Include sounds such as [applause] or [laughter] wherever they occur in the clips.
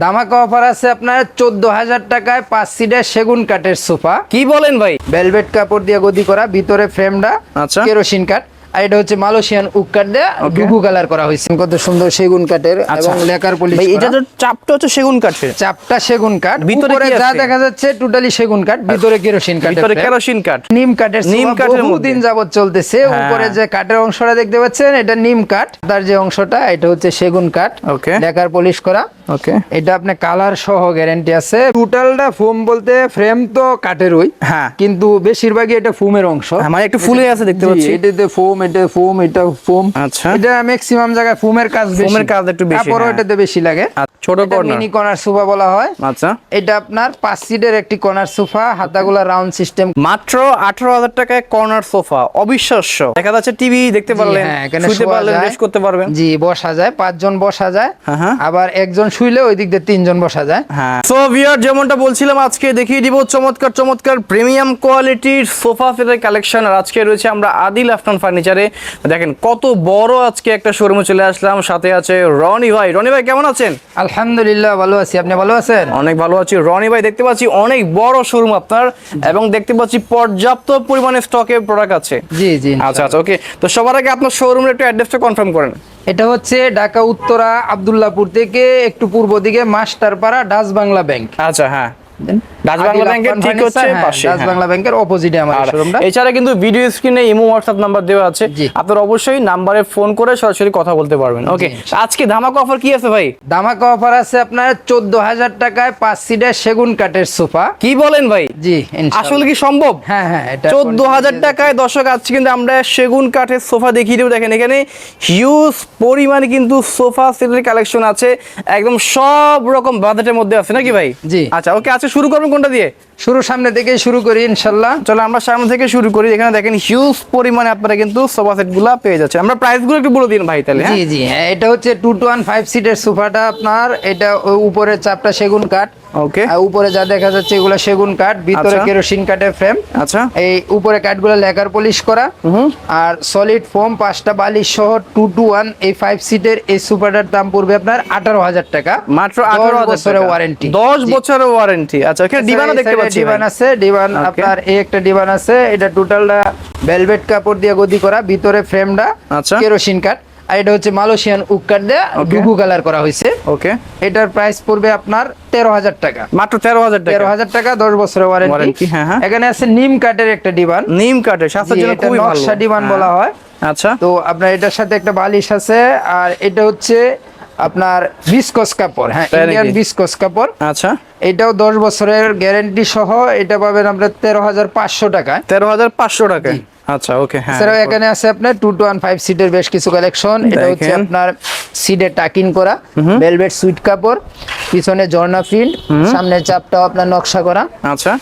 ধামাকা অফার আছে আপনার চোদ্দ হাজার টাকায় পাঁচ সিটের সেগুন কাঠের সোফা। কি বলেন ভাই? ভেলভেট কাপড় দিয়ে গদি করা ভিতরে ফ্রেমটা আচ্ছা। কেরোসিন কাঠ আর এটা হচ্ছে মালয়েশিয়ান উক কাঠ দিয়ে. ডুগু কালার করা হয়েছে। কত সুন্দর সেগুন কাঠের আচ্ছা। এবং লেকার পলিশ এটা তো চাপটা হচ্ছে সেগুন কাঠের। চাপটা সেগুন কাঠ। ভিতরে যা দেখা যাচ্ছে টোটালি সেগুন কাঠ ভিতরে কেরোসিন কাঠের ভিতরে কেরোসিন কাঠ। নিম কাঠের নিম কাঠের দিন যাবত চলতেছে। হ্যাঁ। উপরে যে কাঠের অংশটা দেখতে পাচ্ছেন এটা নিম কাঠ। তার যে অংশটা এটা হচ্ছে সেগুন কাঠ। Okay. লেকার পলিশ করা। ওকে এটা আপনি কালার সহ গ্যারান্টি আছে। টোটালটা ফোম বলতে ফ্রেম তো কাঠেরই। হ্যাঁ। কিন্তু বেশিরভাগই এটা ফোমের অংশ। আমার একটু ফুলে আছে দেখতে পাচ্ছি। এটাতে ফোম এটা ফোম এটা ফোম আচ্ছা। এটা ম্যাক্সিমাম জায়গায় ফোমের কাজ বেশি ফোমের কাজ একটু বেশি, কাপড় হ্যাঁ। এটাতে বেশি লাগে ছোট কর্নার। মিনি কর্নার সোফা বলা হয়। আচ্ছা। এটা আপনার পাঁচ সিটের একটি কর্নার সোফা হাতাগুলা রাউন্ড সিস্টেম। মাত্র আঠারো হাজার টাকায় কর্নার সোফা। অবিশ্বাস্য। দেখা যাচ্ছে টিভি দেখতে পারলেন হ্যাঁ, শুতে পারলেন রেস্ট করতে পারবেন। জি বসা যায় পাঁচজন বসা যায়। হ্যাঁ, হ্যাঁ। আবার একজন শুইলে ওই দিক দিয়ে তিনজন বসা যায়। সো ভিউয়ার যেমনটা বলছিলাম আজকে দেখিয়ে দিব চমৎকার চমৎকার প্রিমিয়াম কোয়ালিটির সোফা সেটের কালেকশন আর আজকে রয়েছে আমরা আদিল আফটান ফার্নিচারে দেখেন কত বড় আজকে একটা শোরুমে চলে আসলাম। সাথে আছে রনি ভাই। রনি ভাই কেমন আছেন? আলহামদুলিল্লাহ ভালো আছি। আপনি ভালো আছেন? অনেক ভালো আছি। রনি ভাই দেখতে পাচ্ছি অনেক বড় শোরুম আপনার এবং দেখতে পাচ্ছি পর্যাপ্ত পরিমাণে স্টকে প্রোডাক্ট আছে। জি জি আচ্ছা আচ্ছা ওকে তো সবার আগে আপনার শোরুমের একটু অ্যাড্রেসটা কনফার্ম করেন। এটা হচ্ছে ঢাকা উত্তরা আব্দুল্লাহপুর থেকে একটু পূর্ব দিকে মাস্টারপাড়া ডাচ বাংলা ব্যাংক আচ্ছা হ্যাঁ। বাংলা ব্যাংকের ঠিক হচ্ছে পাশে ডাচ হ্যাঁ। বাংলা ব্যাংকের অপোজিটে আমার শোরুমটা এছাড়া কিন্তু ভিডিও স্ক্রিনে ইমো হোয়াটসঅ্যাপ নাম্বার দেওয়া আছে। আপনারা অবশ্যই নাম্বারে ফোন করে সরাসরি কথা বলতে পারবেন। ওকে আজকে ধামাকা অফার কি আছে ভাই? ধামাকা অফার আছে আপনার চোদ্দ হাজার টাকায় সিটের সেগুন কাঠের সোফা। কি বলেন ভাই? জি আসলে কি সম্ভব? হ্যাঁ হ্যাঁ এটা চোদ্দ হাজার টাকায় দর্শক আজকে কিন্তু আমরা সেগুন কাঠের সোফা দেখিয়ে দেবো। দেখেন এখানে হিউজ পরিমাণে কিন্তু সোফা সেটের কালেকশন আছে। একদম সব রকম বাজেটের মধ্যে আছে নাকি ভাই? জি। আচ্ছা ওকে আজকে শুরু করবেন কোনটা দিয়ে? শুরু সামনে থেকে শুরু করি ইনশাল্লাহ। চলো আমরা সামনে থেকে শুরু করি। এখানে দেখেন হিউজ পরিমাণে আপনারা কিন্তু সোফা সেটগুলা পেয়ে যাচ্ছে। আমরা প্রাইসগুলো একটু বলে দিন ভাই তাহলে হ্যাঁ? জি জি হ্যাঁ, এটা হচ্ছে টু টু ওয়ান ফাইভ সিটের সোফাটা আপনার। এটা উপরের চাপটা সেগুন কাঠ। ওকে আর উপরে যা দেখা যাচ্ছে এগুলো সেগুন কাঠ ভিতরে আচ্ছা। কেরোসিন কাঠের ফ্রেম আচ্ছা। এই উপরে কাঠগুলো লেকার পলিশ করা। আর সলিড ফোম পাঁচটা বালিশ সহ টু টু ওয়ান এই ফাইভ সিটের এই সোফাটার দাম পড়বে আপনার আঠারো হাজার টাকা। মাত্র আঠারো বছরের ওয়ারেন্টি দশ বছরের ওয়ারেন্টি আচ্ছা এখানে ডিমান্ডও দেখতে পাচ্ছি ডিভান আছে ডিভান আপনার এই একটা ডিভান আছে এটা টোটালটা ভেলভেট কাপড় দিয়ে গদি করা ভিতরে ফ্রেমটা আচ্ছা। কেরোসিন কাঠ। আর এটা হচ্ছে মালয়েশিয়ান উক কাঠ দিয়ে ডুগু কালার করা হয়েছে। ওকে এটার প্রাইস পড়বে আপনার তেরো হাজার টাকা। মাত্র তেরো হাজার টাকা। তেরো হাজার টাকা দশ বছরের ওয়ারেন্টি হ্যাঁ, হ্যাঁ। এখানে আছে নিম কাঠের একটা ডিভান নিম কাঠের স্বাস্থ্যের জন্য খুবই ভালো। নকশা হ্যাঁ। বলা হয়। আচ্ছা। তো আপনার এটার সাথে একটা বালিশ আছে আর এটা হচ্ছে আপনার বিস্কস কাপড় হ্যাঁ ইন্ডিয়ান বিস্কস কাপড়। আচ্ছা। এটাও দশ বছরের গ্যারেন্টি সহ এটা পাবেন আপনার তেরো হাজার পাঁচশো টাকায়। তেরো হাজার পাঁচশো টাকা আচ্ছা ওকে হ্যাঁ। স্যার এখানে আছে আপনার টু টু ওয়ান ফাইভ সিটের বেশ কিছু কালেকশন এটা হচ্ছে আপনার সিডে টাকিন করা ভেলভেট সুইট কাপড় পিছনে ঝর্ণা প্রিন্ট সামনে চাপটাও আপনার নকশা করা। আচ্ছা।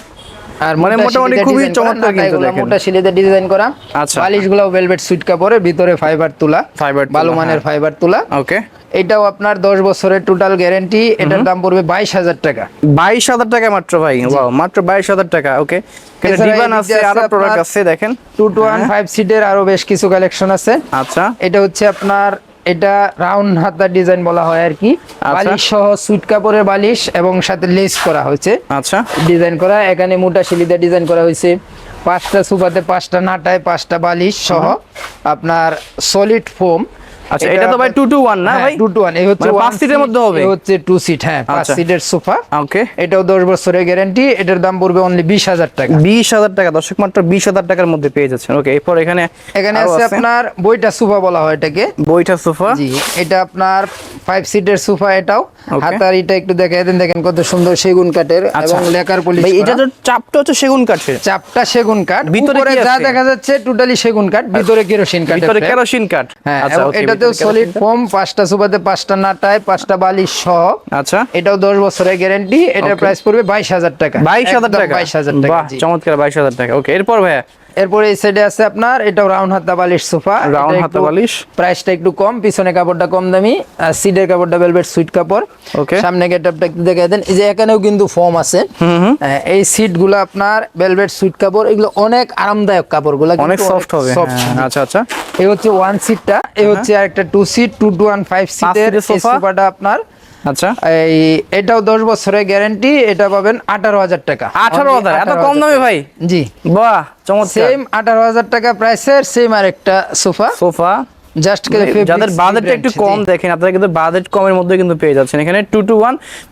আর মানে মোটামুটি খুবই চমৎকার কিন্তু দেখেন। মোটা ডিজাইন করা। আচ্ছা। বালিশগুলো ভেলভেট সুইট কাপড়ের ভিতরে ফাইবার তুলা তুলা, ভালো মানের। ফাইবার তুলা। ওকে এটাও আপনার দশ বছরের টোটাল গ্যারেন্টি এটার দাম পড়বে বাইশ হাজার টাকা। বাইশ হাজার টাকা মাত্র ভাই ওয়াও মাত্র বাইশ হাজার টাকা ওকে ডিভান আছে আরও প্রোডাক্ট আছে দেখেন। টু টু ওয়ান হ্যাঁ। ফাইভ সিটের আরও বেশ কিছু কালেকশন আছে। আচ্ছা। এটা হচ্ছে আপনার এটা রাউন্ড হাতা ডিজাইন বলা হয় আর কি। আচ্ছা। বালিশ সহ সুট কাপড়ের বালিশ এবং সাথে লেস করা হয়েছে। আচ্ছা। ডিজাইন করা এখানে মোটা শিলিতে ডিজাইন করা হয়েছে। পাঁচটা সুপাতে পাঁচটা নাটায় পাঁচটা বালিশ সহ আপনার সলিড ফোম আচ্ছা এটা তো ভাই টু টু ওয়ান না ভাই? টু টু ওয়ান এই হচ্ছে মানে পাঁচ সিটের মধ্যে হবে? এ হচ্ছে টু সিট হ্যাঁ পাঁচ আচ্ছা। সিটের সোফা ওকে এটাও দশ বছরের গ্যারান্টি এটার দাম পড়বে অনলি বিশ হাজার টাকা। বিশ হাজার টাকা দর্শক মাত্র বিশ হাজার টাকার মধ্যে পেয়ে যাচ্ছেন। ওকে এরপর এখানে এখানে আছে আপনার বইটা সোফা বলা হয় এটাকে। বইটা সোফা জি এটা আপনার ফাইভ সিটের সোফা এটাও। Okay. হাতার এটা একটু দেখাই দেন দেখেন কত সুন্দর সেগুন কাঠের আচ্ছা। এবং লেকার পলিশ ভাই এটা তো চাপটা হচ্ছে সেগুন কাঠের। চাপটা সেগুন কাঠ। ভিতরে যা দেখা যাচ্ছে টোটালি সেগুন কাঠ ভিতরে কেরোসিন কাঠ ভিতরে কেরোসিন কাঠ। হ্যাঁ আচ্ছা ভিতরে সলিড ফোম পাঁচটা সুপাতে পাঁচটা নাটায় পাঁচটা বালিশ সহ। আচ্ছা। এটাও দশ বছরের গ্যারান্টি এটার প্রাইস পড়বে বাইশ হাজার টাকা। বাইশ হাজার একদম টাকা? বাইশ হাজার টাকা চমৎকার বাইশ হাজার টাকা। ওকে এরপর ভাইয়া? এরপরে এই সাইডে আছে আপনার এটাও রাউন্ড হাতা বালিশ সোফা। Round হাতা বালিশ। প্রাইসটা একটু কম পিছনে কাপড়টা কম দামি আর সিডের কাপড়টা ভেলভেট সুইট কাপড়। Okay. সামনে গেটআপটা একটু দেখাই দেন এই যে এখানেও কিন্তু ফর্ম আছে। হ্যাঁ, এই সিটগুলো আপনার ভেলভেট সুইট কাপড় এগুলো অনেক আরামদায়ক কাপড়গুলো অনেক সফট হবে। হ্যাঁ, আচ্ছা আচ্ছা। এই হচ্ছে ওয়ান সিটটা এই হচ্ছে আরেকটা two seat two two one five সিটের সোফাটা আপনার। আচ্ছা। এই এটাও দশ বছরের গ্যারান্টি এটা পাবেন আঠারো হাজার টাকা। আঠারো হাজার এত কম দামে ভাই? জি। বাহ চমৎকার। সেম আঠারো হাজার টাকা প্রাইসের সেম আরেকটা সোফা সোফা জাস্ট যাদের বাজেটটা একটু কম দেখেন আপনারা কিন্তু বাজেট কমের মধ্যে কিন্তু পেয়ে যাচ্ছেন। এখানে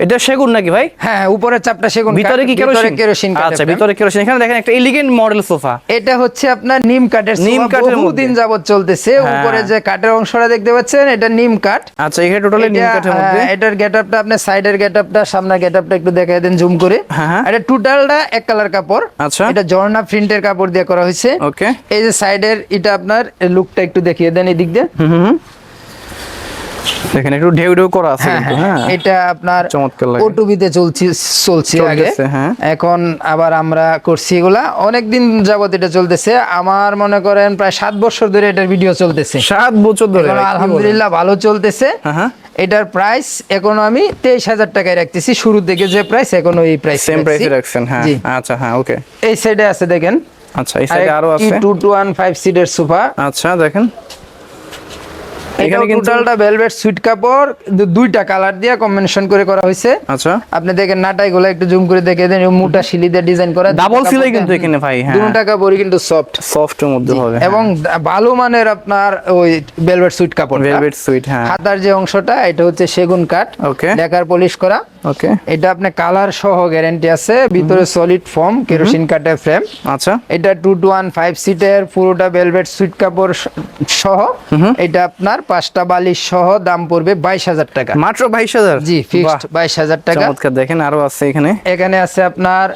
এটা সেগুন নাকি ভাই? হ্যাঁ উপরের চাপটা সেগুন ভিতরে কি কেরোসিন? কেরোসিন আচ্ছা ভিতরে কেরোসিন। এখানে দেখেন একটা এলিগেন্ট মডেল সোফা এটা হচ্ছে আপনার নিম কাঠের নিম যাবত চলতেছে। হ্যাঁ। উপরে যে কাঠের অংশটা দেখতে পাচ্ছেন এটা নিম কাঠ। আচ্ছা এখানে টোটালি নিম কাঠের মধ্যে। হ্যাঁ, এটার গেটআপটা আপনি সাইডের গেটআপটা সামনের গেটআপটা একটু দেখাই দেন জুম করে। হ্যাঁ, হ্যাঁ। এটা টোটালটা এক কালার কাপড়। আচ্ছা। এটা ঝর্ণা প্রিন্টের কাপড় দিয়ে করা হয়েছে। ওকে এই যে সাইডের এটা আপনার লুকটা একটু দেখিয়ে দেন এই দিক দিয়ে। দেখেন একটু ঢেউ ঢেউ করা আছে হ্যাঁ, হ্যাঁ, হ্যাঁ। এটা আপনার চমৎকার লাগে। ওটুবিতে চলছে চলছে আগে। এখন আবার আমরা করছি এগুলা। অনেক দিন যাবত এটা চলতেছে। আমার মনে করেন প্রায় বছর ধরে এটার ভিডিও চলতেছে। বছর ধরে? আলহামদুলিল্লাহ ভালো চলতেছে। এটার প্রাইস এখন আমি তেইশ হাজার টাকায় রাখতেছি। শুরু থেকে যে প্রাইস এখন এই প্রাইস সেম প্রাইসে রাখছেন হ্যাঁ। আচ্ছা হ্যাঁ ওকে এই সাইডে আছে দেখেন। আচ্ছা এই সাইডে আরও আছে। টু টু ওয়ান ফাইভ সিটের সোফা আচ্ছা দেখেন। এখানে এখানে টোটালটা ভেলভেট সুইট কাপড় দুইটা কালার দিয়ে কম্বিনেশন করে করা হয়েছে। আচ্ছা। আপনি দেখেন নাটাই গুলো একটু জুম করে দেখে দেন মোটা শিলি দিয়ে ডিজাইন করা ডাবল সিলাই কিন্তু এখানে ভাই হ্যাঁ। দুটো কাপড়ই কিন্তু সফট সফটের মধ্যে হবে এবং ভালো মানের আপনার ওই ভেলভেট সুইট কাপড় ভেলভেট সুইট হ্যাঁ। হাতার যে অংশটা এটা হচ্ছে সেগুন কাঠ. লেকার পলিশ করা। ওকে এটা আপনি কালার সহ গ্যারান্টি আছে ভিতরে সলিড ফর্ম কেরোসিন কাঠের ফ্রেম আচ্ছা। এটা টু টু ওয়ান ফাইভ সিটের পুরোটা ভেলভেট সুইট কাপড় সহ। এটা আপনার পাঁচটা বালিশ সহ দাম পড়বে বাইশ হাজার টাকা। মাত্র বাইশ হাজার? জি ফিক্সড বাইশ হাজার টাকা। দেখেন আরও আছে এখানে। এখানে আছে আপনার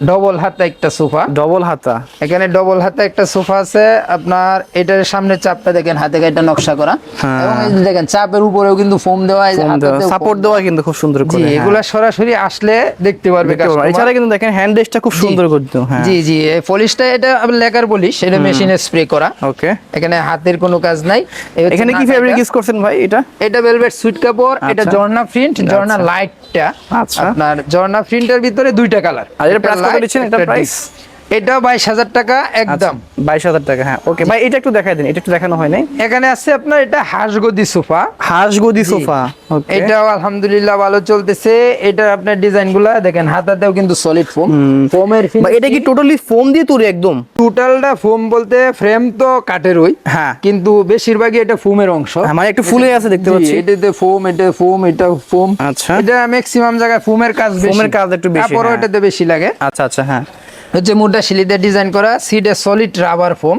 ডবল হাতা একটা সোফা। ডবল হাতা। এখানে ডবল হাতে একটা সোফা আছে। আপনার এটার সামনে চাপটা দেখেন হাতে একটা নকশা করা। হ্যাঁ। এবং এই দেখেন চাপের উপরেও কিন্তু ফোম দেওয়া সাপোর্ট দেওয়া কিন্তু খুব সুন্দর করে হ্যাঁ। এগুলা সরাসরি আসলে দেখতে পারবে এছাড়া কিন্তু দেখেন হ্যান্ড ড্রেসটা খুব সুন্দর করতো হ্যাঁ। জি জি এই পলিশটা এটা আপনার লেকার পলিশ এটা মেশিনে স্প্রে করা। ওকে এখানে হাতের কোনো কাজ নাই। এখানে কি। ফেব্রিক ইউজ করছেন ভাই এটা? এটা ভেলভেট সুইট কাপড় এটা আচ্ছা। ঝর্ণা প্রিন্ট ঝর্ণা লাইটটা আচ্ছা। আপনার ঝর্ণা প্রিন্টের ভিতরে দুইটা কালার আর এটার price কত দিচ্ছেন? এটার price? এটা বাইশ হাজার টাকা একদম। বাইশ হাজার টাকা হ্যাঁ ওকে। ভাই এটা একটু দেখাই দিন এটা একটু দেখানো হয় নাই? এখানে আছে আপনার এটা হাঁসগদি সোফা। হাঁসগদি সোফা এটাও আলহামদুলিল্লাহ ভালো চলতেছে। এটা আপনার ডিজাইনগুলা দেখেন হাতাতেও কিন্তু সলিড ফোম ফোমের এটা কি টোটালি ফোম দিয়ে তৈরি একদম? টোটালটা ফোম বলতে ফ্রেম তো কাঠেরই হ্যাঁ। কিন্তু বেশিরভাগই এটা ফোমের অংশ। হ্যাঁ, মানে একটু ফুলে আছে দেখতে পাচ্ছি। এটাতে ফোম এটা ফোম এটা ফোম আচ্ছা। এটা ম্যাক্সিমাম জায়গায় ফোমের কাজ ফোমের কাজ একটু বেশি, কাপড়ও হ্যাঁ। এটাতে বেশি লাগে। আচ্ছা আচ্ছা হ্যাঁ। হচ্ছে মোটা শিলিতে ডিজাইন করা সিডে সলিড রাবার ফোম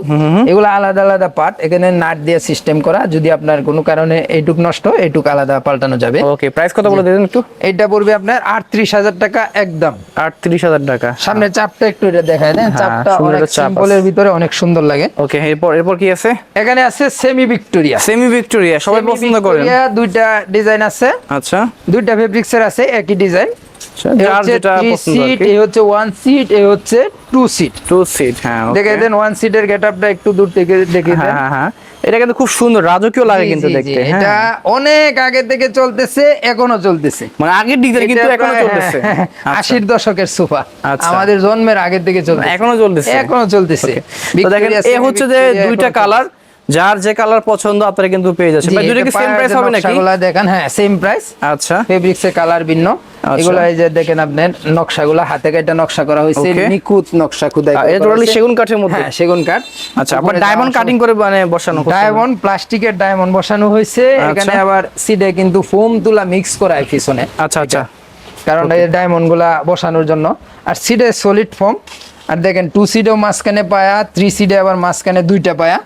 এগুলো আলাদা আলাদা পার্ট এখানে নাট দিয়ে সিস্টেম করা। যদি আপনার কোনো কারণে এইটুক নষ্ট এইটুক আলাদা পাল্টানো যাবে। ওকে প্রাইস কত বলে দেন একটু? এটা পড়বে আপনার আটত্রিশ হাজার টাকা একদম। আটত্রিশ হাজার টাকা। সামনে চাপটা একটু এটা দেখায় দেন। হ্যাঁ, চাপটা অনেক সিম্পলের ভিতরে অনেক সুন্দর লাগে। ওকে এরপর এরপর কি আছে? এখানে আছে সেমি ভিক্টোরিয়া সেমি ভিক্টোরিয়া সবাই পছন্দ করেন। দুইটা ডিজাইন আছে। আচ্ছা। দুইটা ফেব্রিক্সের আছে একই ডিজাইন আচ্ছা, যার যেটা সিট এই হচ্ছে ওয়ান সিট এই হচ্ছে টু সিট টু সিট হ্যাঁ দেখে দেন ওয়ান সিটের গেটআপটা একটু দূর থেকে দেখে হ্যাঁ দেন। হ্যাঁ হ্যাঁ। এটা কিন্তু খুব সুন্দর রাজকীয় লাগে কিন্তু দেখতে এটা হ্যাঁ। অনেক আগে থেকে চলতেছে এখনও চলতেছে। মানে আগের ডিজাইন কিন্তু এখনও চলতেছে। হ্যাঁ, আচ্ছা। আশির দশকের সোফা। আচ্ছা। আমাদের জন্মের আগের থেকে চলছে এখনও চলতেছে। এখনও চলতেছে। তো দেখেন এ হচ্ছে যে দুইটা কালার যার যে কালার পছন্দ আপনারা কিন্তু পেয়ে যাচ্ছেন। ভাই এটা কি সেম প্রাইস হবে নাকি? নকশাগুলা দেখেন হ্যাঁ সেম প্রাইস আচ্ছা। ফেব্রিক্স এর কালার ভিন্ন। আচ্ছা। এগুলো এই যে দেখেন আপনি নকশাগুলা হাতে কাটা নকশা করা হয়েছে. নিখুঁত নকশা খুদাই এটা টোটালি হয়েছে। সেগুন কাঠের মধ্যে? হ্যাঁ সেগুন কাঠ। আচ্ছা আবার ডায়মন্ড কাটিং করে মানে বসানো হচ্ছে না? ডায়মন্ড প্লাস্টিকের ডায়মন্ড বসানো হয়েছে। আচ্ছা। এখানে আবার সিডে কিন্তু ফোম তুলা মিক্স করা হয় পিছনে। আচ্ছা আচ্ছা। কারণ এই ডায়মন্ডগুলা বসানোর জন্য। আর সিডে সলিড ফোম আর দেখেন টু সিডেও মাঝখানে পায়া থ্রি সিডে আবার মাঝখানে দুইটা পায়া।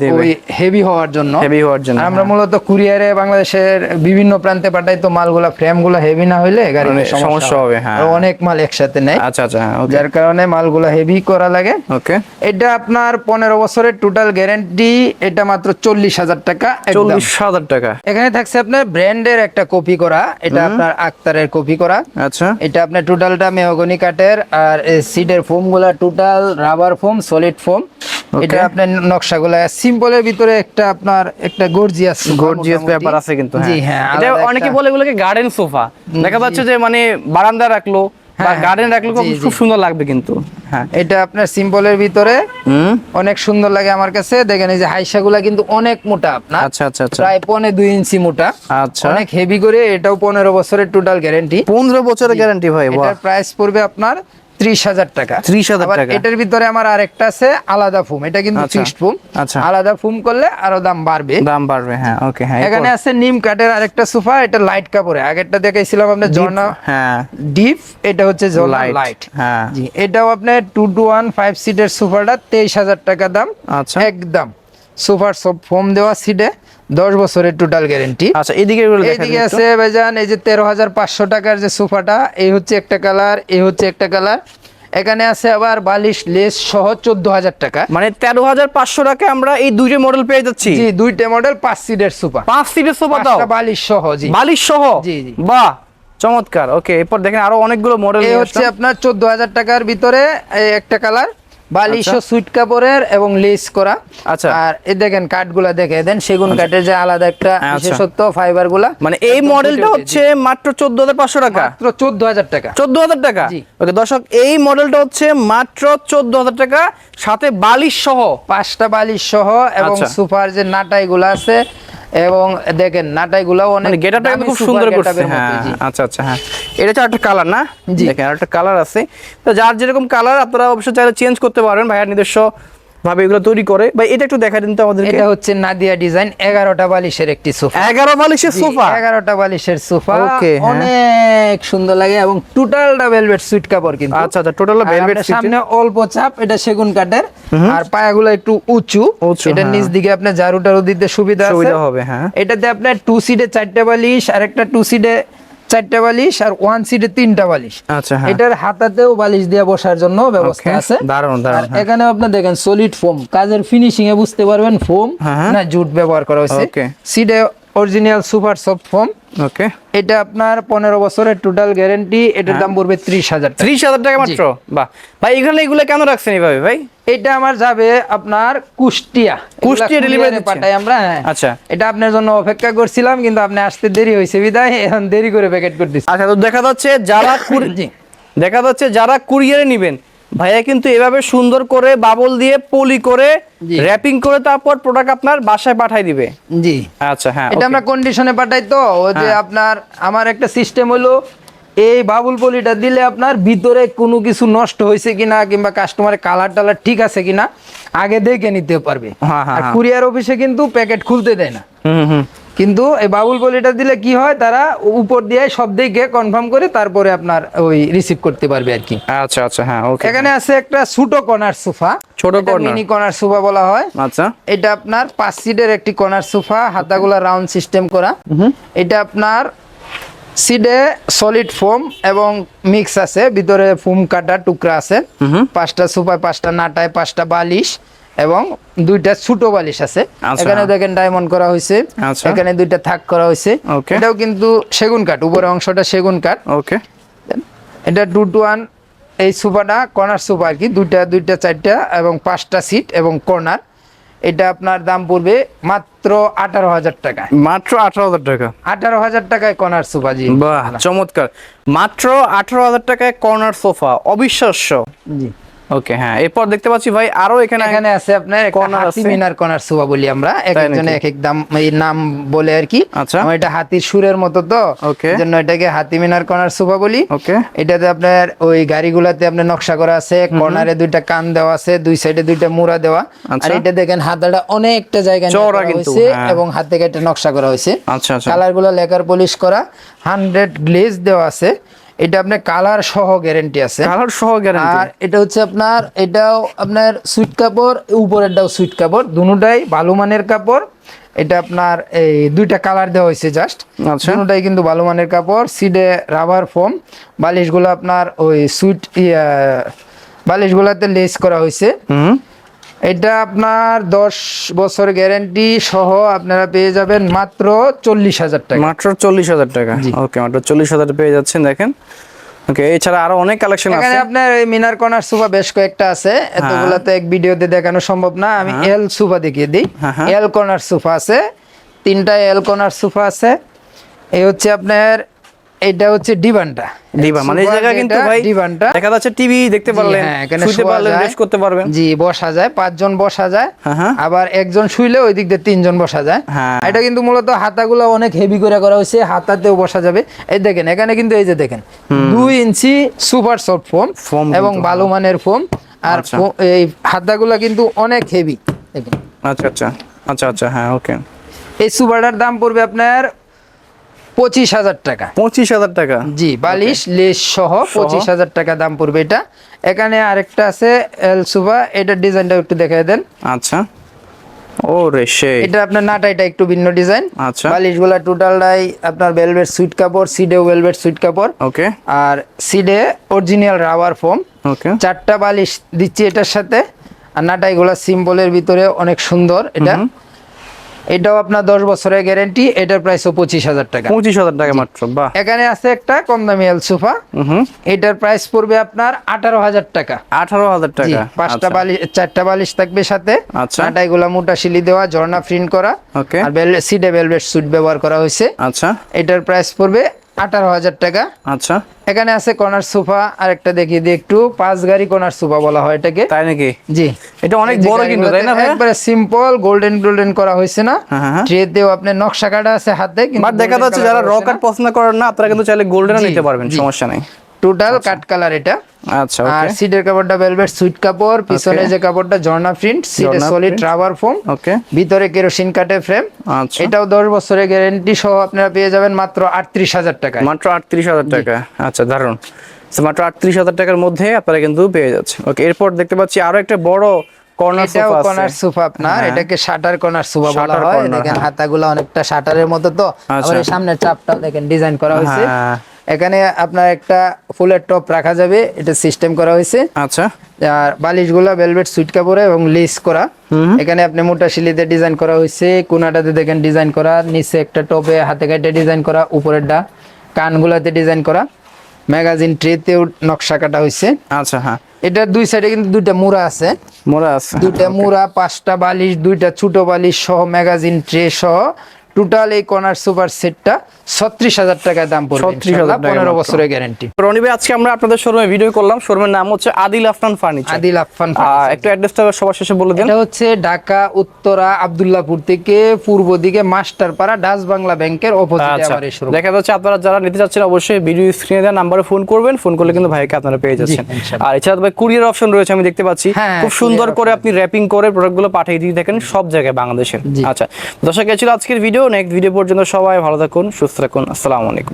দিবে। ওই হেভি হওয়ার জন্য। হেভি হওয়ার জন্য আমরা হ্যাঁ। মূলত কুরিয়ারে বাংলাদেশের বিভিন্ন প্রান্তে পাঠাই তো মালগুলা ফ্রেমগুলো হেভি না হইলে মানে সমস্যা হবে, হ্যাঁ। অনেক মাল একসাথে নেয়। আচ্ছা আচ্ছা যার কারণে মালগুলা হেভি করা লাগে। ওকে এটা আপনার পনেরো বছরের টোটাল গ্যারান্টি এটা মাত্র চল্লিশ হাজার টাকা চল্লিশ হাজার টাকা। এখানে থাকছে আপনার ব্র্যান্ডের একটা কপি করা এটা আপনার আক্তারের কপি করা। আচ্ছা। এটা আপনার টোটালটা মেহগনি কাঠের আর সিটের ফোমগুলা total rubber foam solid foam এটা আপনার নকশাগুলা সিম্পলের ভিতরে একটা আপনার একটা গর্জিয়াস গর্জিয়াস ব্যাপার আছে কিন্তু জি হ্যাঁ। এটা অনেকে বলে এগুলোকে গার্ডেন সোফা দেখা যাচ্ছে যে মানে বারান্দা রাখল বা হ্যাঁ, গার্ডেন রাখলে খুব জি, খুব জি। সুন্দর লাগবে কিন্তু। হ্যাঁ এটা আপনার সিম্পলের ভিতরে অনেক সুন্দর লাগে আমার কাছে। দেখেন এই যে হাইসাগুলা কিন্তু অনেক মোটা আপনার। আচ্ছা আচ্ছা আচ্ছা। প্রায় পনে দুই ইঞ্চি মোটা। আচ্ছা। অনেক হেভি করে এটাও পনেরো বছরের টোটাল গ্যারেন্টি পনেরো বছরের গ্যারান্টি ভাই এটার প্রাইস পড়বে আপনার ত্রিশ হাজার টাকা। 30,000 আবার টাকা। এটার ভিতরে আমার আরেকটা আছে আলাদা ফুম এটা কিন্তু আচ্ছা, ফিক্সড ফুম আচ্ছা। আলাদা ফুম করলে আরও দাম বাড়বে। দাম বাড়বে হ্যাঁ ওকে হ্যাঁ এখানে আছে নিম কাঠের আরেকটা সোফা এটা লাইট কাপড়ে। আগেরটা দেখাইছিলাম আপনার ঝর্ণা হ্যাঁ। ডিপ এটা হচ্ছে ঝর্ণা লাইট লাইট হ্যাঁ। জি এটাও আপনার টু টু ওয়ান ফাইভ সিটের সোফাটা তেইশ হাজার টাকা দাম। আচ্ছা। একদম। সোফার সব ফোম দেওয়া সিটে দশ বছরের টোটাল গ্যারেন্টি আচ্ছা এদিকে এইদিকে আছে ভাইজান এই যে তেরো হাজার পাঁচশো টাকার যে সোফাটা এই হচ্ছে একটা কালার এই হচ্ছে একটা কালার এখানে আছে আবার বালিশ লেস সহ চোদ্দ হাজার টাকা। মানে তেরো হাজার পাঁচশো টাকায় আমরা এই দুইটা মডেল পেয়ে যাচ্ছি? জি দুইটা মডেল পাঁচ সিটের সোফা। পাঁচ সিটের সোফা দাও। বালিশ সহ জি। বালিশ সহ? জি, জি। বাহ চমৎকার। ওকে এরপর দেখেন আরও অনেকগুলো মডেল হচ্ছে আপনার চোদ্দ হাজার টাকার ভিতরে একটা কালার বালিশ সুইট কাপড়ের এবং লেস করা। আচ্ছা। আর এই দেখেন কাঠগুলা দেখে দেন সেগুন কাঠের যে আলাদা একটা আচ্ছা। বিশেষত্ব ফাইবারগুলা মানে এই মডেলটা হচ্ছে মাত্র চোদ্দ হাজার পাঁচশো টাকা? মাত্র চোদ্দ হাজার টাকা। চোদ্দ হাজার টাকা ওকে দর্শক এই মডেলটা হচ্ছে মাত্র চোদ্দ হাজার টাকা সাথে বালিশ সহ। পাঁচটা বালিশ সহ এবং আচ্ছা। সুপার যে নাটাই গুলা আছে এবং দেখেন নাটাই গুলাও অনেক মানে গেটআপটা খুব সুন্দর করছে হ্যাঁ আচ্ছা আচ্ছা হ্যাঁ। এটা হচ্ছে একটা কালার না। দেখেন একটা কালার আছে। তো যার যেরকম কালার আপনারা অবশ্যই চাইলে চেঞ্জ করতে পারবেন। ভাইয়ার নিজস্ব ভাবে এগুলো তৈরি করে। ভাই এটা একটু দেখা দিন তো আমাদেরকে। এটা হচ্ছে নাদিয়া ডিজাইন এগারোটা বালিশের একটি সোফা। এগারো বালিশের সোফা? এগারোটা বালিশের সোফা। হ্যাঁ। অনেক সুন্দর লাগে এবং টোটালটা ভেলভেট সুইট কাপড় কিন্তু। আচ্ছা আচ্ছা টোটাল ভেলভেট সামনে অল্প চাপ এটা সেগুন কাঠের। আর পায়াগুলো একটু উঁচু। এটা হ্যাঁ। নিচ দিকে আপনার ঝাড়ু টাড়ু দিতে সুবিধা আছে। সুবিধা হবে, হ্যাঁ। এটাতে আপনার টু সিটে চারটা বালিশ আর একটা টু সিটে চারটা বালিশ আর ওয়ান সিটে তিনটা বালিশ। আচ্ছা হ্যাঁ। এটার হাতাতেও বালিশ দিয়ে বসার জন্য ব্যবস্থা আছে। দারুণ, দারুণ, হ্যাঁ। এখানে আপনি দেখেন সলিড ফোম কাজের ফিনিশিং এ বুঝতে পারবেন ফোম হ্যাঁ। না জুট ব্যবহার করা হয়েছে। সিটে original super soft foam. Okay. এটা আপনার পনেরো বছরের টোটাল গ্যারেন্টি এটার হ্যাঁ। দাম পড়বে ত্রিশ হাজার টাকা। ত্রিশ হাজার টাকা মাত্র? বাহ। ভাই এখানে এগুলো কেন রাখছেন এইভাবে ভাই? এটা আমার যাবে আপনার কুষ্টিয়া। কুষ্টিয়া ডেলিভারি পাঠাই আমরা হ্যাঁ। আচ্ছা। এটা আপনার জন্য অপেক্ষা করছিলাম কিন্তু আপনি আসতে দেরি হয়েছে বিদায় এখন দেরি করে প্যাকেট করতেছি। আচ্ছা তো দেখা যাচ্ছে যারা [coughs] কুরি- দেখা যাচ্ছে যারা কুরিয়ারে নেবেন ভাইয়া কিন্তু এভাবে সুন্দর করে বাবল দিয়ে পলি করে র্যাপিং করে তারপর প্রোডাক্ট আপনার বাসায় পাঠাই দিবে। জি। আচ্ছা হ্যাঁ এটা আমরা কন্ডিশনে পাঠাই তো যে হ্যাঁ। আপনার আমার একটা সিস্টেম হলো এই বাবুল পলিটা দিলে আপনার ভিতরে কোনো কিছু নষ্ট হয়েছে কিনা কিংবা কাস্টমারের কালার টালার ঠিক আছে কিনা আগে দেখে নিতে পারবে। হ্যাঁ, হ্যাঁ, আর হ্যাঁ। কুরিয়ার অফিসে কিন্তু প্যাকেট খুলতে দেয় না। হুম হুম। কিন্তু এই বাবুল পলিটা দিলে কি হয়? তারা উপর দিয়ে সব দিকে কনফার্ম করে তারপরে আপনার ওই রিসিভ করতে পারবে আর কি। আচ্ছা আচ্ছা হ্যাঁ ওকে এখানে আছে একটা ছোট কর্নার সোফা। ছোট corner। মিনি কর্নার সোফা বলা হয়। আচ্ছা। এটা আপনার পাঁচ সিটের একটি কর্নার সোফা হাতাগুলা রাউন্ড সিস্টেম করা। এটা আপনার সিডে সলিড ফোম এবং মিক্স আছে। ভিতরে ফোম কাটা টুকরা আছে। পাঁচটা সোফায় পাঁচটা নাটায় পাঁচটা বালিশ। এবং দুইটা ছোট বালিশ আছে। আচ্ছা। এখানে দেখেন ডায়মন্ড করা হয়েছে আচ্ছা। এখানে দুইটা থাক করা হয়েছে. এটাও কিন্তু সেগুন কাঠ উপরের অংশটা সেগুন কাঠ। ওকে এটা টু টু ওয়ান এই সোফাটা কর্নার সোফা আর কি দুইটা দুইটা চারটা এবং পাঁচটা সিট এবং কর্নার এটা আপনার দাম পড়বে মাত্র আঠারো হাজার টাকা মাত্র আঠারো হাজার টাকা। আঠারো হাজার টাকায় কর্নার সোফা জি। বাহ চমৎকার। মাত্র আঠারো হাজার টাকায় কর্নার সোফা অবিশ্বাস্য। জি। ওকে হ্যাঁ। এরপর দেখতে পাচ্ছি ভাই আরও এখানে এখানে আছে আপনার একটা হাতি আছে? মিনার কর্নার সোফা বলি আমরা। এক একজনে এক এক দাম এই নাম বলে আর কি। আচ্ছা। এটা হাতির সুরের মতো তো. জন্য এটাকে হাতি মিনার কর্নার সোফা বলি। ওকে এটাতে আপনার ওই গাড়িগুলাতে আপনার নকশা করা আছে। কর্নারে দুইটা কান দেওয়া আছে দুই সাইডে দুইটা মুড়া দেওয়া। আর আচ্ছা। এটা দেখেন হাতাটা অনেকটা জায়গা চওড়া কিন্তু, হ্যাঁ। এবং হাতে কেটে নকশা করা হয়েছে। আচ্ছা আচ্ছা। কালারগুলো লেকার পলিশ করা। হান্ড্রেড গ্লেজ দেওয়া আছে। এটা আপনার কালার সহ গ্যারেন্টি আছে। কালার সহ গ্যারান্টি আর এটা হচ্ছে আপনার এটাও আপনার সুইট কাপড় উপরেরটাও সুইট কাপড় দুটাই ভালো মানের কাপড়। এটা আপনার এই দুইটা কালার দেওয়া হয়েছে জাস্ট আচ্ছা। দুটাই কিন্তু ভালো মানের কাপড় সিডে রাবার ফোম বালিশগুলো আপনার ওই সুইট ইয়া বালিশগুলোতে লেস করা হয়েছে। হুম। এটা আপনার দশ বছর গ্যারেন্টি সহ আপনারা পেয়ে যাবেন মাত্র চল্লিশ হাজার টাকা। মাত্র চল্লিশ হাজার টাকা? ওকে মাত্র চল্লিশ হাজার পেয়ে যাচ্ছেন দেখেন। ওকে এছাড়া আরও অনেক কালেকশন এখানে আছে। আপনার এই মিনার কর্নার সোফা বেশ কয়েকটা আছে। এতগুলা তো এক ভিডিওতে দেখানো সম্ভব না। আমি এল সোফা দেখিয়ে দিই। হ্যাঁ, হ্যাঁ। এল কর্নার সোফা আছে। তিনটা এল কর্নার সোফা আছে। এই হচ্ছে আপনার এটা হচ্ছে ডিভানটা। দিবা মানে এই জায়গা কিন্তু ভাই ডিভানটা। দেখা যাচ্ছে টিভি দেখতে পারলেন হ্যাঁ, শুতে পারলেন। রেস্ট করতে পারবেন। জি বসা যায় পাঁচজন বসা যায়। হ্যাঁ, হ্যাঁ। আবার একজন শুইলে ওই দিক দিয়ে তিনজন বসা যায়। হ্যাঁ। এটা কিন্তু মূলত হাতাগুলো অনেক হেভি করে করা হয়েছে হাতাতেও বসা যাবে। এই দেখেন এখানে কিন্তু এই যে দেখেন দুই ইঞ্চি সুপার সফট ফোম এবং বালু মানের ফোম আর আচ্ছা। এই হাতাগুলো কিন্তু অনেক হেভি দেখেন। আচ্ছা আচ্ছা। আচ্ছা আচ্ছা হ্যাঁ ওকে এই সুপারটার দাম পড়বে আপনার পঁচিশ হাজার টাকা। পঁচিশ হাজার টাকা। জি বালিশ লেস সহ পঁচিশ হাজার টাকা দাম পড়বে এটা। এখানে আরেকটা আছে এল সুভা এটার ডিজাইনটা একটু দেখাই দেন। আচ্ছা। ও রে সেই। এটা আপনার নাটাইটা একটু ভিন্ন ডিজাইন। আচ্ছা। বালিশগুলা টোটালটাই আপনার ভেলভেট সুইট কাপড় ভেলভেট সুইট কাপড়। ওকে আর সিডে অরিজিনাল রাবার ফোম ওকে চারটা বালিশ দিচ্ছি এটার সাথে। আর নাটাইগুলা সিম্বলের ভিতরে অনেক সুন্দর এটা। এটাও আপনার দশ বছরের গ্যারেন্টি এটার প্রাইসও পঁচিশ হাজার টাকা। পঁচিশ হাজার টাকা মাত্র বাহ। এখানে আছে একটা কম দামি এল সোফা এটার প্রাইস পড়বে আপনার আঠারো হাজার টাকা। আঠারো হাজার টাকা পাঁচটা আচ্ছা। বালিশ চারটা বালিশ থাকবে সাথে। আচ্ছা। গুলা মোটা শিলি দেওয়া ঝর্ণা প্রিন্ট করা। ওকে। আর সিডে ভেলভেট সুট ব্যবহার করা হয়েছে। আচ্ছা। এটার প্রাইস পড়বে আঠারো হাজার টাকা। আচ্ছা। এখানে আছে কর্নার সোফা আর একটা দেখিয়ে দিই একটু পাঁচ গাড়ি কর্নার সোফা বলা হয় এটাকে। তাই নাকি? জি। এটা অনেক বড় কিন্তু তাই না একবারে সিম্পল গোল্ডেন গোল্ডেন করা হয়েছে না। হ্যাঁ, হ্যাঁ, হ্যাঁ। ট্রেতেও আপনার নকশা কাটা আছে হাতে কিন্তু দেখা যাচ্ছে যারা রক আর পছন্দ করেন না আপনারা কিন্তু চাইলে গোল্ডেনও জি, নিতে পারবেন সমস্যা নেই। টোটাল কাট কালার এটা। আচ্ছা আর সিটের কাপড়টা ভেলভেট সুইট কাপড় পিছনে যে কাপড়টা ঝর্ণা প্রিন্ট সিটে সলিড রাবার ফোম ওকে ভিতরে কেরোসিন কাটে ফ্রেম আচ্ছা। এটাও দশ বছরের গ্যারেন্টি সহ আপনারা পেয়ে যাবেন মাত্র আটত্রিশ হাজার টাকা মাত্র আটত্রিশ হাজার টাকা। আচ্ছা দারুণ So, মাত্র আটত্রিশ হাজার টাকার মধ্যে আপনারা কিন্তু পেয়ে যাচ্ছে ওকে এরপর দেখতে পাচ্ছি আরও একটা বড় কর্নার সোফা কর্নার সোফা আপনার। হ্যাঁ। এটাকে শাটার কর্নার সোফা বলা হয়। দেখেন হ্যাঁ। হাতাগুলো অনেকটা শাটারের মতো তো। আবার আচ্ছা। এই সামনের চাপটাও দেখেন ডিজাইন করা হয়েছে। হ্যাঁ। এখানে আপনার একটা ফুলের টপ রাখা যাবে এটা সিস্টেম করা হয়েছে। আচ্ছা। আর বালিশগুলো ভেলভেট সুইট কাপড়ে এবং লেস করা। এখানে আপনি মোটা শিলিতে ডিজাইন করা হয়েছে কোনাটাতে দেখেন ডিজাইন করা নিচে একটা টপে হাতে কাটে ডিজাইন করা উপরের উপরেরটা কানগুলাতে ডিজাইন করা। ম্যাগাজিন ট্রেতেও নকশা কাটা হয়েছে। আচ্ছা হ্যাঁ। এটার দুই সাইডে কিন্তু দুইটা মুড়া আছে। মোরা আছে দুইটা মুড়া পাঁচটা বালিশ দুইটা ছোট বালিশ সহ ম্যাগাজিন ট্রে সহ টোটাল এই কর্নার সুপার সেটটা ছত্রিশ হাজার টাকা দাম পড়বে 36,000 টাকা পনেরো বছরের গ্যারান্টি রনি ভাই আজকে আমরা আপনাদের শোরুমে ভিডিও করলাম। শোরুমের নাম হচ্ছে আদিল আফনান ফার্নিচার আদিল আফফান একটু অ্যাড্রেসটা সবার শেষে বলে দেন। এটা হচ্ছে ঢাকা উত্তরা আব্দুল্লাহপুর থেকে পূর্ব দিকে মাস্টারপাড়া ডাচ বাংলা ব্যাংকের অপোজিটে আচ্ছা আমার এই শোরুম দেখা যাচ্ছে আপনারা যারা নিতে চাচ্ছেন অবশ্যই ভিডিও স্ক্রিনে দেওয়া নাম্বারে ফোন করবেন। ফোন করলে কিন্তু ভাইকে আপনারা পেয়ে যাচ্ছেন। আর এছাড়া ভাই কুরিয়ার অপশন রয়েছে আমি দেখতে পাচ্ছি। হ্যাঁ, খুব সুন্দর করে আপনি র্যাপিং করে প্রোডাক্টগুলো পাঠিয়ে দিয়ে থাকেন সব জায়গায় বাংলাদেশের। আচ্ছা দর্শক ছিল আজকের ভিডিও। নেক্সট ভিডিও পর্যন্ত সবাই ভালো থাকুন সুস্থ থাকুন। আসসালামু আলাইকুম।